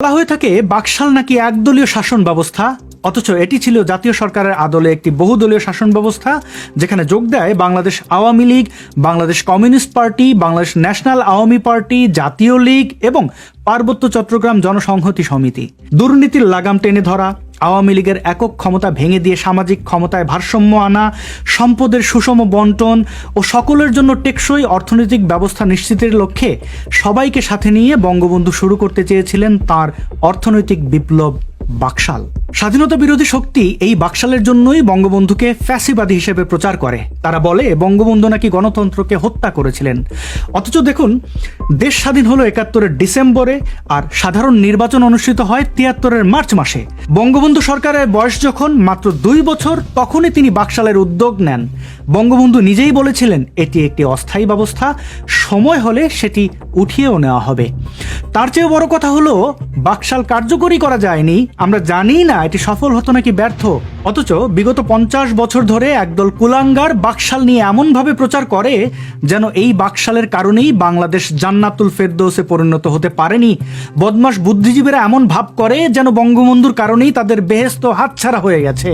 বলা হয়ে থাকে, বাকশাল নাকি একদলীয় শাসন ব্যবস্থা অথচ এটি ছিল জাতীয় সরকারের আদলে একটি বহুদলীয় শাসন ব্যবস্থা যেখানে যোগ দেয় Bangladesh Awami League, Bangladesh communist party, Bangladesh national Awami party, Jatiya League এবং পার্বত্য চট্টগ্রাম জনসংহতি সমিতি। দুর্নীতির লাগাম টেনে ধরা আওয়ামী লীগের একক ক্ষমতা ভেঙে দিয়ে সামাজিক ক্ষমতায় ভারসাম্য আনা, সম্পদের সুষম বন্টন ও সকলের জন্য টেকসই অর্থনৈতিক ব্যবস্থা নিশ্চিতের লক্ষ্যে সবাইকে সাথে নিয়ে বঙ্গবন্ধু শুরু করতে চেয়েছিলেন তার অর্থনৈতিক বিপ্লব বাকশাল। স্বাধীনতা বিরোধী শক্তি এই বাকশালের জন্যই বঙ্গবন্ধুকে ফ্যাসিবাদী হিসেবে প্রচার করে। তারা বলে, বঙ্গবন্ধু নাকি গণতন্ত্রকে হত্যা করেছিলেন। অথচ দেখুন, দেশ স্বাধীন হলো একাত্তরের ডিসেম্বরে আর সাধারণ নির্বাচন অনুষ্ঠিত হয় তিয়াত্তরের মার্চ মাসে। বঙ্গবন্ধু সরকারের বয়স যখন মাত্র দুই বছর, তখনই তিনি বাকশালের উদ্যোগ নেন। বঙ্গবন্ধু নিজেই বলেছিলেন, এটি একটি অস্থায়ী ব্যবস্থা সময় হলে সেটি উঠিয়েও নেওয়া হবে। তার চেয়েও বড় কথা হলো, বাকশাল কার্যকরী করা যায়নি। আমরা জানি না এটি সফল হতো নাকি ব্যর্থ। অথচ বিগত পঞ্চাশ বছর ধরে একদল কুলাঙ্গার বাকশাল নিয়ে এমনভাবে প্রচার করে যেন এই বাকশালের কারণেই বাংলাদেশ জান্নাতুল ফেরদৌসে পরিণত হতে পারেনি। বদমাস বুদ্ধিজীবীরা এমন ভাব করে যেন বঙ্গবন্ধুর কারণেই তাদের বেহেস্ত হাতছাড়া হয়ে গেছে।